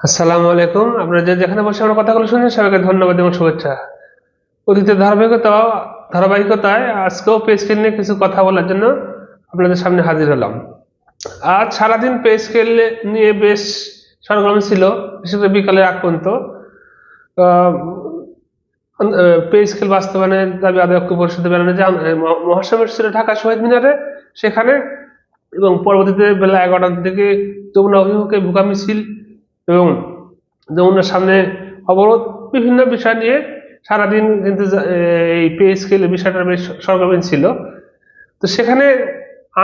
আসসালামু আলাইকুম। আপনারা যে যেখানে বসে আমার কথাগুলো শুনছেন সবাইকে ধন্যবাদ এবং শুভেচ্ছা। অতীতের ধারাবাহিকতা ধারাবাহিকতায় আজকেও পে স্কেল নিয়ে কিছু কথা বলার জন্য আপনাদের সামনে হাজির হলাম। আজ সারাদিন পে স্কেল নিয়ে বেশ সরগরম ছিল বিশেষ করে বিকালের আগ পর্যন্ত। পে স্কেল বাস্তবায়নের দাবি আদায় পরিষদে বেড়ানো যে আহ, মহাসমাবেশ ছিল ঢাকা শহীদ মিনারে সেখানে এবং পরবর্তীতে বেলা এগারোটার দিকে যমুনা অভিমুখে ভুকা মিছিল এবং যমুনার সামনে অবরোধ, বিভিন্ন বিষয় নিয়ে সারাদিন কিন্তু এই পে স্কেল বিষয়টা বেশ সরগরম ছিল। তো সেখানে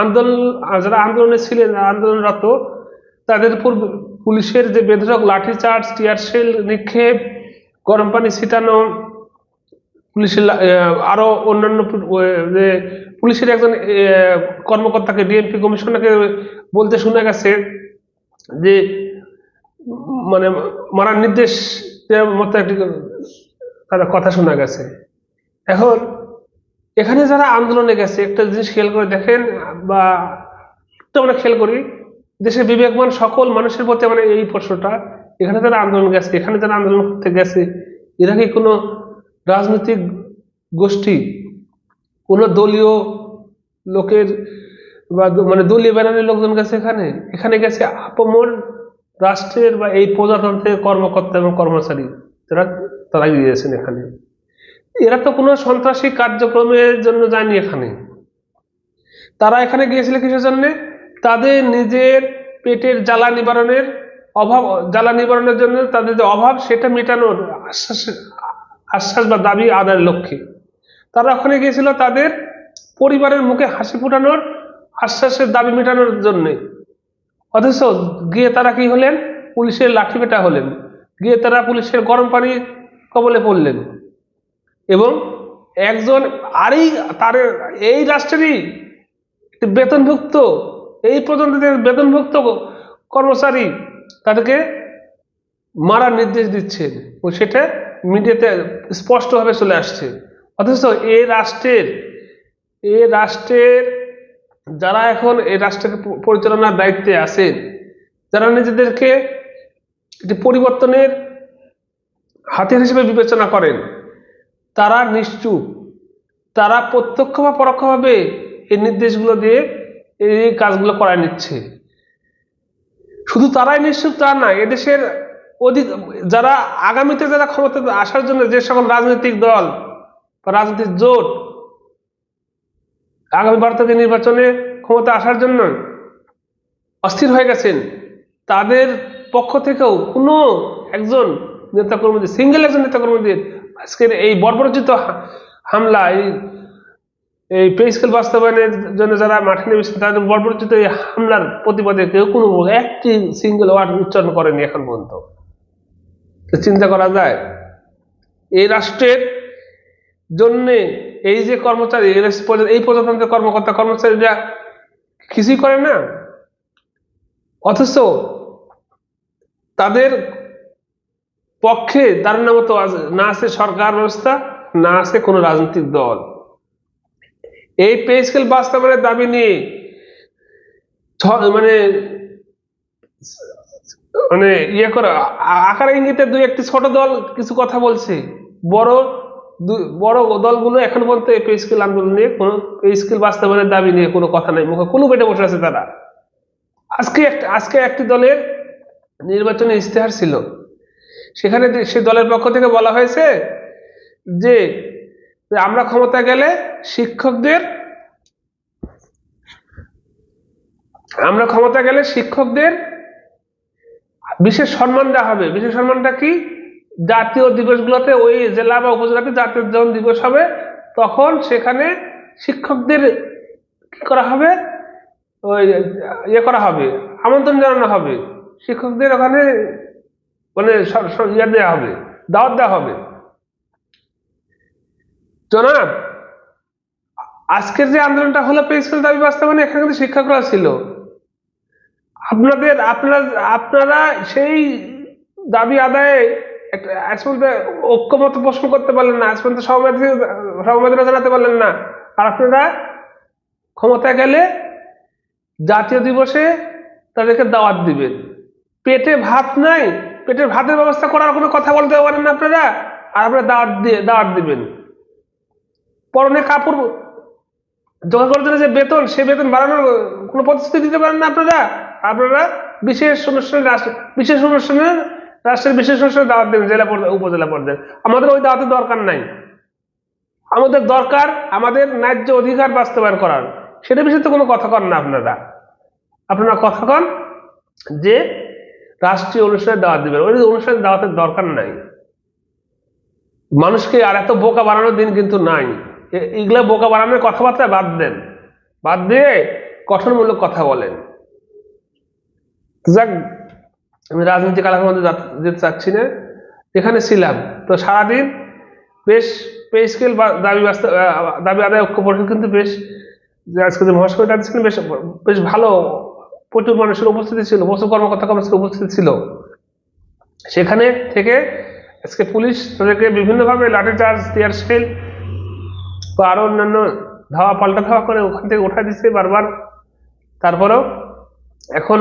আন্দোলন যারা আন্দোলনে ছিলেন, আন্দোলনরত, তাদের উপর পুলিশের যে বেধরক লাঠিচার্জ টিয়ার সেল নিক্ষেপ, গরম পানি ছিটানো, পুলিশের আরও অন্যান্য যে পুলিশের একজন কর্মকর্তাকে ডিএমপি কমিশনারকে বলতে শোনা গেছে যে মানে মারার নির্দেশ দেওয়ার মতো একটি তাদের কথা শোনা গেছে। এখন এখানে যারা আন্দোলনে গেছে, একটা জিনিস খেয়াল করে দেখেন, বা একটু আমরা খেয়াল করি দেশের বিবেকমান সকল মানুষের প্রতি মানে এই প্রশ্নটা, এখানে যারা আন্দোলন গেছে, এখানে যারা আন্দোলন করতে গেছে, এরা কি কোনো রাজনৈতিক গোষ্ঠী, কোনো দলীয় লোকের বা মানে দলীয় ব্যানারের লোকজন গেছে এখানে? এখানে গেছে আপমর রাষ্ট্রের বা এই প্রজাতন্ত্রের কর্মকর্তা এবং কর্মচারী যারা তারা গিয়েছেন এখানে। এরা তো কোনো সন্ত্রাসী কার্যক্রমের জন্য যায়নি এখানে। তারা এখানে গিয়েছিল কিসের জন্য? তাদের নিজের পেটের জ্বালা নিবারণের অভাব, জ্বালা নিবারণের জন্য তাদের যে অভাব, সেটা মেটানোর আশ্বাস আশ্বাস বা দাবি আদায়ের লক্ষ্যে। তারা ওখানে গিয়েছিল তাদের পরিবারের মুখে হাসি ফোটানোর আশ্বাসের দাবি মেটানোর জন্যে। অথচ গিয়ে তারা কি হলেন? পুলিশের লাঠি পেটা হলেন। গিয়ে তারা পুলিশের গরম পানি কবলে পড়লেন। এবং একজন আরই তার এই রাষ্ট্রেরই বেতনভুক্ত, এই পর্যন্ত বেতনভুক্ত কর্মচারী তাদেরকে মারার নির্দেশ দিচ্ছেন। ও সেটা মিডিয়াতে স্পষ্টভাবে চলে আসছে। অথচ এ রাষ্ট্রের এ রাষ্ট্রের যারা এখন এই রাষ্ট্রের পরিচালনার দায়িত্বে আছেন যারা নিজেদেরকে একটি পরিবর্তনের হাতিয়ার হিসেবে বিবেচনা করেন, তারা নিশ্চুপ। তারা প্রত্যক্ষ বা পরোক্ষভাবে এই নির্দেশগুলো দিয়ে এই কাজগুলো করায় নিচ্ছে। শুধু তারাই নিশ্চুপ, তা না, এদেশের অধিক, যারা আগামীতে যারা ক্ষমতা আসার জন্য যে সকল রাজনৈতিক দল বা রাজনৈতিক জোট আগামী ভারতের নির্বাচনে ক্ষমতা আসার জন্য অস্থির হয়ে গেছেন। তাদের পক্ষ থেকেও কোনো একজন নেতাকর্মীদের সিঙ্গেল একজন নেতাকর্মীদের আজকের এই বর্বরচিত হামলা, এই এই পে স্কেল বাস্তবায়নের জন্য যারা মাঠে নেমেছে, তাদের বর্বরচিত এই হামলার প্রতিবাদে কেউ কোনো একটি সিঙ্গেল ওয়ার্ড উচ্চারণ করেনি এখন পর্যন্ত। চিন্তা করা যায়, এই রাষ্ট্রের জন্যে এই যে কর্মচারী, এই প্রজাতন্ত্রের কর্মকর্তা, কর্মচারীরা কিছুই করে না। অথচ তাদের পক্ষে দাঁড়ানোর মতো না আছে সরকার ব্যবস্থা, না আছে কোনো রাজনৈতিক দল। এই পে স্কেল বাস্তবায়নের দাবি নিয়ে মানে মানে ইয়ে করা আকার ইঙ্গিতে দুই একটি ছোট দল কিছু কথা বলছে। বড় বড় দলগুলো এখন পর্যন্ত পে স্কেল আন্দোলন নিয়ে, কোনো স্কিল বাস্তবায়নের দাবি নিয়ে কোনো কথা নাই, মুখে কোনো পেটে বসে আছে তারা। আজকে একটা, আজকে একটি দলের নির্বাচনে ইশতেহার ছিল। সেখানে সে দলের পক্ষ থেকে বলা হয়েছে যে আমরা ক্ষমতা গেলে শিক্ষকদের, আমরা ক্ষমতা গেলে শিক্ষকদের বিশেষ সম্মান দেওয়া হবে। বিশেষ সম্মানটা কি? জাতীয় দিবসগুলোতে ওই জেলা বা উপজেলাতে জাতীয় যখন দিবস হবে, তখন সেখানে শিক্ষকদের কি করা হবে? ওই ইয়ে করা হবে, আমন্ত্রণ জানানো হবে। শিক্ষকদের ওখানে মানে ইয়ে দেওয়া হবে, দাওয়াত দেওয়া হবে। জনাব আজকের যে আন্দোলনটা হলো প্রিন্সিপাল দাবি বাস্তবায়নে, এখানে কিন্তু শিক্ষকরা ছিল। আপনাদের, আপনারা আপনারা সেই দাবি আদায়ে পর্যন্ত ঐক্যমত পোষণ করতে পারলেন না পর্যন্ত সহমত সহমতটা জানাতে পারলেন না। আর আপনারা ক্ষমতা গেলে জাতীয় দিবসে তাদেরকে দাওয়াত দিবেন। পেটে ভাত নাই পেটের ভাতের ব্যবস্থা করার কোনো কথা বলতে পারেন না আপনারা, আর আপনারা দাওয়াত দিয়ে দাওয়াত দিবেন। পরনে কাপড় জোগাড় করতে যে বেতন, সে বেতন বাড়ানোর কোনো প্রতিশ্রুতি দিতে পারেন না আপনারা। আপনারা বিশেষ অনুষ্ঠানে বিশেষ অনুষ্ঠানে রাষ্ট্রের বিশেষ অনুষ্ঠানে দাওয়াত দেবেন জেলা পর্যায়ে, উপজেলা পর্যায়ে। আমাদের ওই দাওয়াতের দরকার নাই। আমাদের দরকার আমাদের ন্যায্য অধিকার বাস্তবায়ন করার। সেটা বিষয়ে তো কোনো কথা কন না আপনারা। আপনারা কথা কন যে রাষ্ট্রীয় অনুষ্ঠানে দাওয়াত দিবেন। ওই অনুষ্ঠানে দাওয়াতের দরকার নাই। মানুষকে আর এত বোকা বানানোর দিন কিন্তু নাই। এগুলো বোকা বানানোর কথাবার্তা বাদ দেন। বাদ দিয়ে কঠোরমূলক কথা বলেন। যাক আমি রাজনীতি কালামের মধ্যে যেতে চাচ্ছি না, এখানে ছিলাম। তো সারাদিন বেশ পে স্কেল বা দাবি বাস্তব দাবি আদায় ঐক্য পরিষদ কিন্তু বেশ, যে আজকে যে মহাসমিতি ডাকছিলেন বেশ বেশ ভালো। প্রচুর মানুষের উপস্থিতি ছিল প্রচুর কর্মকর্তা কর্মচারী উপস্থিতি ছিল। সেখানে থেকে আজকে পুলিশ তাদেরকে বিভিন্নভাবে লাঠিচার্জ টিয়ার সেল বা আরও অন্যান্য ধাওয়া, পাল্টা ধাওয়া করে ওখান থেকে উঠা দিচ্ছে বারবার। তারপরেও এখন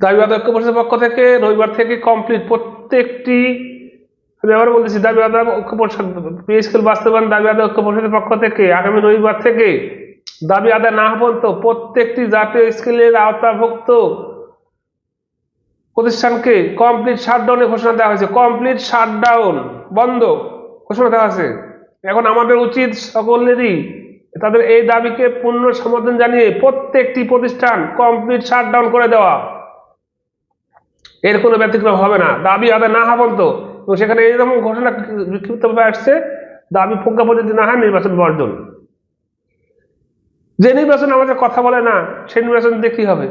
দাবি আদায় ঐক্য পরিষদের পক্ষ থেকে রবিবার থেকে কমপ্লিট প্রত্যেকটি, আমি আবার বলতেছি, দাবি আদায় ঐক্য পরিষদ পিএসকেল বাস্তবায়ন দাবি আদায় ঐক্য পরিষদের পক্ষ থেকে আগামী রবিবার থেকে দাবি আদায় না পর্যন্ত প্রত্যেকটি জাতীয় স্কেলের আওতাভুক্ত প্রতিষ্ঠানকে কমপ্লিট শাটডাউনের ঘোষণা দেওয়া হয়েছে। কমপ্লিট শাটডাউন বন্ধ ঘোষণা দেওয়া হয়েছে। এখন আমাদের উচিত সকলেরই তাদের এই দাবিকে পূর্ণ সমর্থন জানিয়ে প্রত্যেকটি প্রতিষ্ঠান কমপ্লিট শাটডাউন করে দেওয়া। এর কোনো ব্যতিক্রম হবে না। দাবি আদায় না হওয়া পর্যন্ত এবং সেখানে এইরকম ঘোষণা বিক্ষিপ্তভাবে আসছে, দাবি প্রজ্ঞাপন যদি না হয় নির্বাচন বর্জন। যে নির্বাচন আমাদের কথা বলে না, সেই নির্বাচন দিয়ে কি হবে?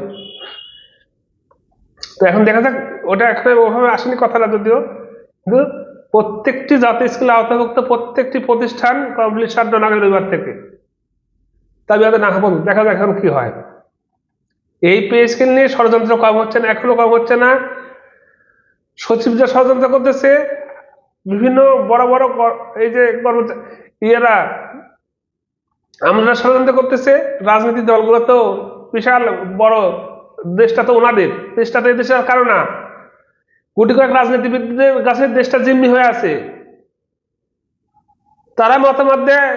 তো এখন দেখা যাক, ওটা এখানে ওভাবে আসেনি কথাটা যদিও। কিন্তু প্রত্যেকটি জাতীয় স্কুলে আওতাভুক্ত প্রত্যেকটি প্রতিষ্ঠান কমপ্লিট শাটডাউন আগে রবিবার থেকে। আদায় না হবেন দেখা যাক এখন কি হয়। এই পে স্কেল নিয়ে ষড়যন্ত্র কম হচ্ছে না, এখনও কম হচ্ছে না। সচিব যা ষড়যন্ত্র করতেছে, বিভিন্ন বড় বড় এই যে ইয়েরা আমরা ষড়যন্ত্র করতেছে, রাজনীতি দলগুলো তো বিশাল বড়, দেশটা তো ওনাদের, দেশটা তো এই দেশের কারও না। কোটি কয়েক রাজনীতিবিদদের কাছে দেশটা জিম্মি হয়ে আছে। তারা মতামত দেয়,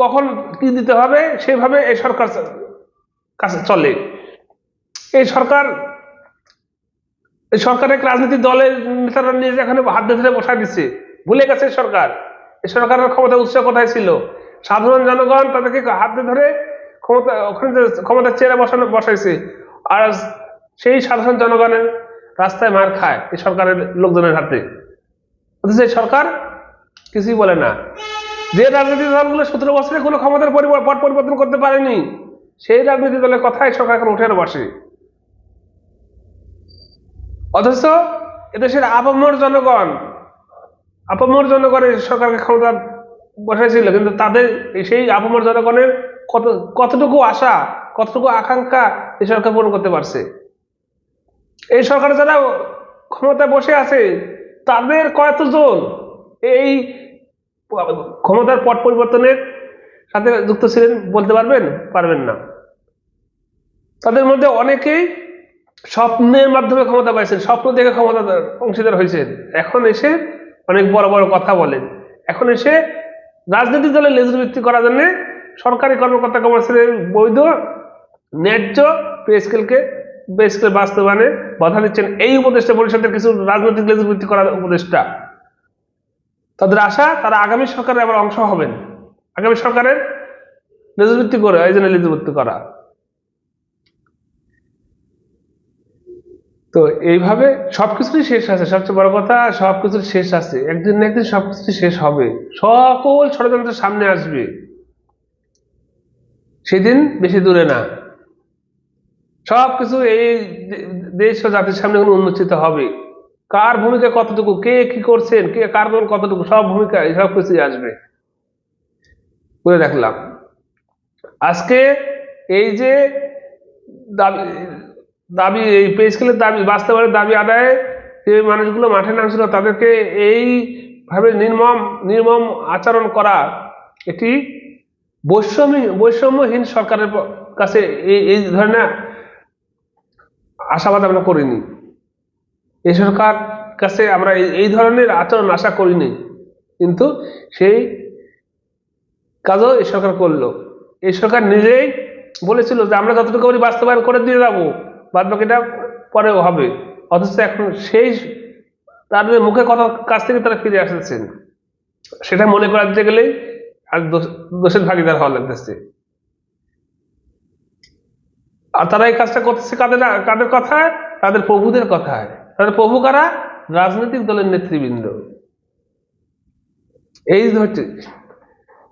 কখন কি দিতে হবে সেভাবে এই সরকার কাছে চলে। এই সরকার, এই সরকারের রাজনৈতিক দলের নেতারা নিজে এখানে হাত ধরে বসায় দিচ্ছে। ভুলে গেছে সরকার। এই সরকারের ক্ষমতা উৎস কোথায় ছিল? সাধারণ জনগণ তাদেরকে হাতে ধরে ক্ষমতা, ওখানে ক্ষমতার চেয়ারে বসানো, বসাইছে। আর সেই সাধারণ জনগণের রাস্তায় মার খায় এই সরকারের লোকজনের হাতে। অথচ এই সরকার কিছুই বলে না। যে রাজনৈতিক দলগুলো সতেরো বছরে কোনো ক্ষমতার পরিবর- পট পরিবর্তন করতে পারেনি, সেই রাজনৈতিক দলের কথাই সরকার এখন উঠে বসে। অথচ এদেশের আপামর জনগণ, আপামর জনগণের সরকারকে ক্ষমতা বসাইছিল, কিন্তু তাদের সেই আপামর জনগণের কত, কতটুকু আশা, কতটুকু আকাঙ্ক্ষা এই সরকার পূরণ করতে পারছে? এই সরকার যারা ক্ষমতায় বসে আছে, তাদের কতজন এই ক্ষমতার পট পরিবর্তনের সাথে যুক্ত ছিলেন বলতে পারবেন? পারবেন না। তাদের মধ্যে অনেকেই স্বপ্নের মাধ্যমে ক্ষমতা পাইছেন, স্বপ্ন দেখে ক্ষমতা অংশীদার হয়েছেন এখন এসে অনেক বড় বড় কথা বলেন। এখন এসে রাজনৈতিক দলের লেজুর ভিত্তি করার জন্য সরকারি কর্মকর্তা কর্মচারীর বৈধ, ন্যায্য পে স্কেলকে পে স্কেল বাস্তবায়নে বাধা দিচ্ছেন। এই উপদেষ্টা পরিষদের কিছু রাজনৈতিক লেজুর ভিত্তি করার উপদেষ্টা। তাদের আশা, তারা আগামী সরকারের আবার অংশ হবেন। আগামী সরকারের লেজুর ভিত্তি করে, এই জন্য লেজুর ভিত্তি করা। তো এইভাবে সবকিছুই শেষ আছে। সবচেয়ে বড় কথা, সবকিছুর শেষ আছে। একদিন না একদিন সবকিছু শেষ হবে। সকল ষড়যন্ত্র সামনে আসবে। সেদিন বেশি দূরে না। সবকিছু এই দেশ ও জাতির সামনে এখন উন্মোচিত হবে। কার ভূমিকা কতটুকু? কে কি করছেন? কে, কার কোন কতটুকু? সব ভূমিকা সব কিছুই আসবে। বলে দেখলাম আজকে এই যে দাবি, এই পে স্কেলের দাবি, বাস্তবায়নের দাবি আদায়ে যে মানুষগুলো মাঠে নামছিল, তাদেরকে এইভাবে নির্মম নির্মম আচরণ করা এটি বৈষম্য, বৈষম্যহীন সরকারের কাছে এই এই ধরনের আশাবাদ আমরা করিনি। এই সরকার কাছে আমরা এই- ধরনের আচরণ আশা করিনি। কিন্তু সেই কাজও এই সরকার করল। এই সরকার নিজেই বলেছিল যে আমরা যতটুকু বাস্তবায়ন করে দিয়ে যাব। বাদ বাকিটা পরেও হবে। অথচ এখন সেই তাদের মুখে কথা কাছ থেকে তারা ফিরে আসতেছেন সেটা মনে করাতে গেলেই আর দোষের ভাগিদার হওয়া লাগতেছে। আর তারা এই কাজটা করতেছে কাদের কাদের কথায়? তাদের প্রভুদের কথায়। তাদের প্রভু কারা? রাজনৈতিক দলের নেতৃবৃন্দ। এই হচ্ছে,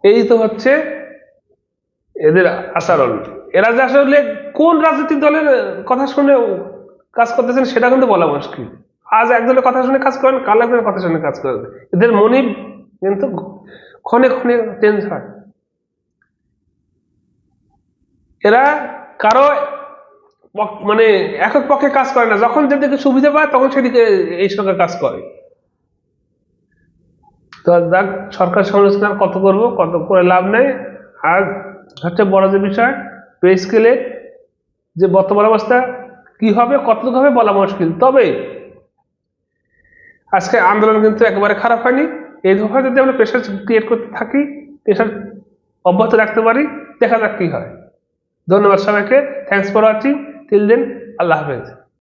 এই তো হচ্ছে এদের আচরণ। এরা যে আসলে কোন রাজনৈতিক দলের কথা শুনে কাজ করতেছেন সেটা কিন্তু বলা মুশকিল। আজ একজনের কথা শুনে কাজ করেন, কাল একজনের কথা শুনে কাজ করেন। এদের মনিব কিন্তু ক্ষণে ক্ষণে চেঞ্জ হয়। এরা কারও মানে একক পক্ষে কাজ করে না। যখন যেদিকে সুবিধা পায়, তখন সেদিকে এই সরকার কাজ করে। তো যাক, সরকার সমালোচনা কত করব, কত করে লাভ নেই, আর হচ্ছে বড় যে বিষয় পে স্কেলে যে বর্তমান অবস্থা, কি হবে, কতটুকু হবে বলা মুশকিল। তবে আজকে আন্দোলন কিন্তু একেবারে খারাপ হয়নি। এই ধরনের যদি আমরা প্রেশার ক্রিয়েট করতে থাকি প্রেশার অব্যাহত রাখতে পারি, দেখা যাক কি হয়। ধন্যবাদ সবাইকে। Thanks for watching till then আল্লাহ হাফেজ।